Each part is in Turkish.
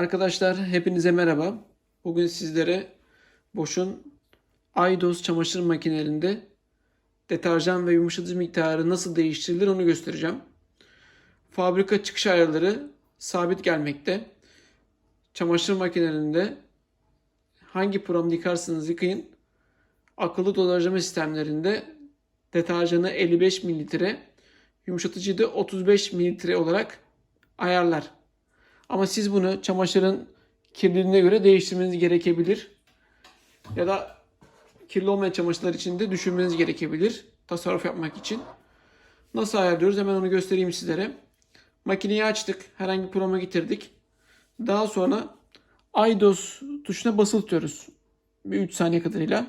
Arkadaşlar hepinize merhaba. Bugün sizlere Bosch'un Eidos çamaşır makinelerinde deterjan ve yumuşatıcı miktarı nasıl değiştirilir onu göstereceğim. Fabrika çıkış ayarları sabit gelmekte. Çamaşır makinelerinde hangi programda yıkarsanız yıkayın akıllı dozajlama sistemlerinde deterjanı 55 mililitre, yumuşatıcıyı da 35 mililitre olarak ayarlar. Ama siz bunu çamaşırın kirliliğine göre değiştirmeniz gerekebilir. Ya da kirli olmayan çamaşırlar için de düşünmeniz gerekebilir. Tasarruf yapmak için. Nasıl ayarlıyoruz? Hemen onu göstereyim sizlere. Makineyi açtık. Herhangi bir programa getirdik. Daha sonra IDOS tuşuna basılı tutuyoruz. Bir 3 saniye kadarıyla.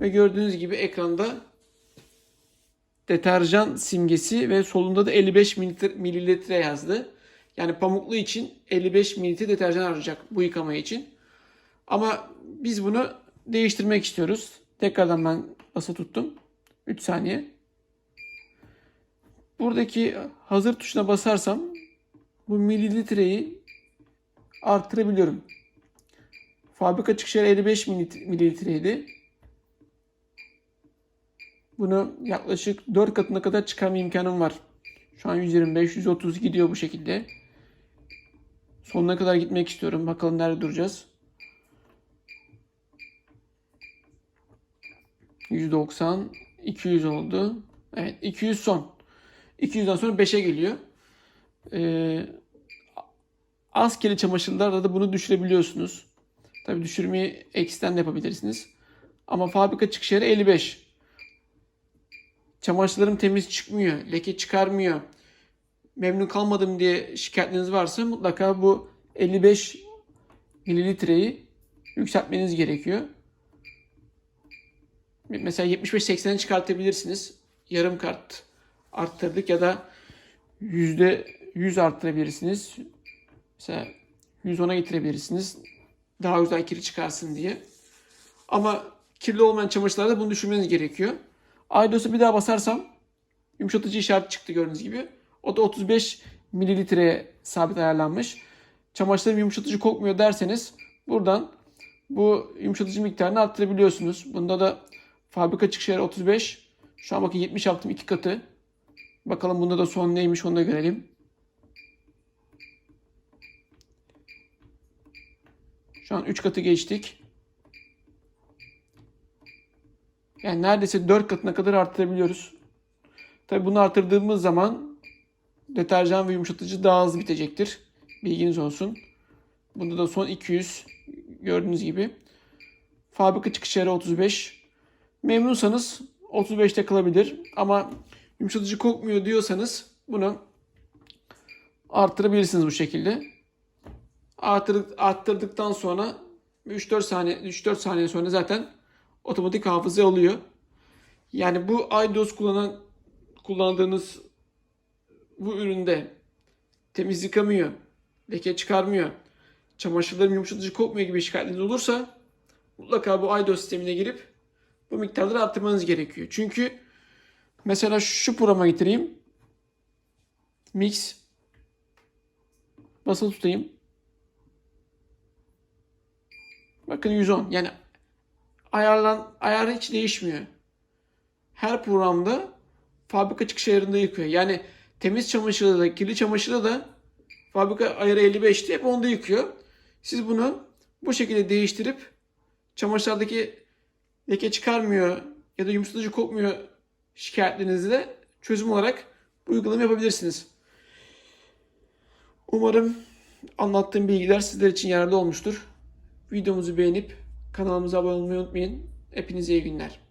Ve gördüğünüz gibi ekranda deterjan simgesi ve solunda da 55 mililitre- yazdı. Yani pamuklu için 55 mililitre deterjan harcayacak bu yıkama için. Ama biz bunu değiştirmek istiyoruz. Tekrardan ben bası tuttum. 3 saniye. Buradaki hazır tuşuna basarsam bu mililitreyi arttırabiliyorum. Fabrika çıkışları 55 mililitre- mililitreydi. Bunu yaklaşık 4 katına kadar çıkarma imkanım var. Şu an 125, 130 gidiyor bu şekilde. Sonuna kadar gitmek istiyorum. Bakalım nerede duracağız. 190, 200 oldu. Evet 200 son. 200'den sonra 5'e geliyor. Ee, az kirli çamaşırlarda da bunu düşürebiliyorsunuz. Tabi düşürmeyi eksiden de yapabilirsiniz. Ama fabrika çıkışları 55. Çamaşırlarım temiz çıkmıyor, leke çıkarmıyor. Memnun kalmadım diye şikayetiniz varsa mutlaka bu 55 mililitreyi yükseltmeniz gerekiyor. Mesela 75-80'e çıkartabilirsiniz. Yarım kart arttırdık ya da %100 arttırabilirsiniz. Mesela 110'a getirebilirsiniz. Daha güzel kiri çıkarsın diye. Ama kirli olmayan çamaşırlarda bunu düşünmeniz gerekiyor. Aydos'a bir daha basarsam yumuşatıcı işareti çıktı gördüğünüz gibi. O da 35 mililitreye sabit ayarlanmış. Çamaşırlarım yumuşatıcı kokmuyor derseniz buradan bu yumuşatıcı miktarını arttırabiliyorsunuz. Bunda da fabrika çıkış yeri 35. Şu an bakın 70 yaptım iki katı. Bakalım bunda da son neymiş onu da görelim. Şu an 3 katı geçtik. Yani neredeyse 4 katına kadar arttırabiliyoruz. Tabi bunu arttırdığımız zaman deterjan ve yumuşatıcı daha hızlı bitecektir. Bilginiz olsun. Bunda da son 200 gördüğünüz gibi. Fabrika çıkış yeri 35. Memnunsanız 35'te kalabilir. Ama yumuşatıcı kokmuyor diyorsanız bunu arttırabilirsiniz bu şekilde. Arttırdık, arttırdıktan sonra 3-4 saniye 3-4 saniye sonra zaten otomatik hafıza oluyor. Yani bu iDOS kullanan kullandığınız bu üründe temiz yıkamıyor, leke çıkarmıyor, çamaşırlarım yumuşatıcı kokmuyor gibi şikayetiniz olursa mutlaka bu iDOS sistemine girip bu miktarları arttırmanız gerekiyor. Çünkü mesela şu programa getireyim. Mix basılı tutayım. Bakın 110. Yani ayarlan ayarı hiç değişmiyor. Her programda fabrika çıkış ayarında yıkıyor. Yani temiz çamaşırda da kirli çamaşırda da fabrika ayarı 55'ti hep onda yıkıyor. Siz bunu bu şekilde değiştirip çamaşırlardaki leke çıkarmıyor ya da yumuşatıcı kokmuyor şikayetlerinizi de çözüm olarak bu uygulama yapabilirsiniz. Umarım anlattığım bilgiler sizler için yararlı olmuştur. Videomuzu beğenip kanalımıza abone olmayı unutmayın. Hepinize iyi günler.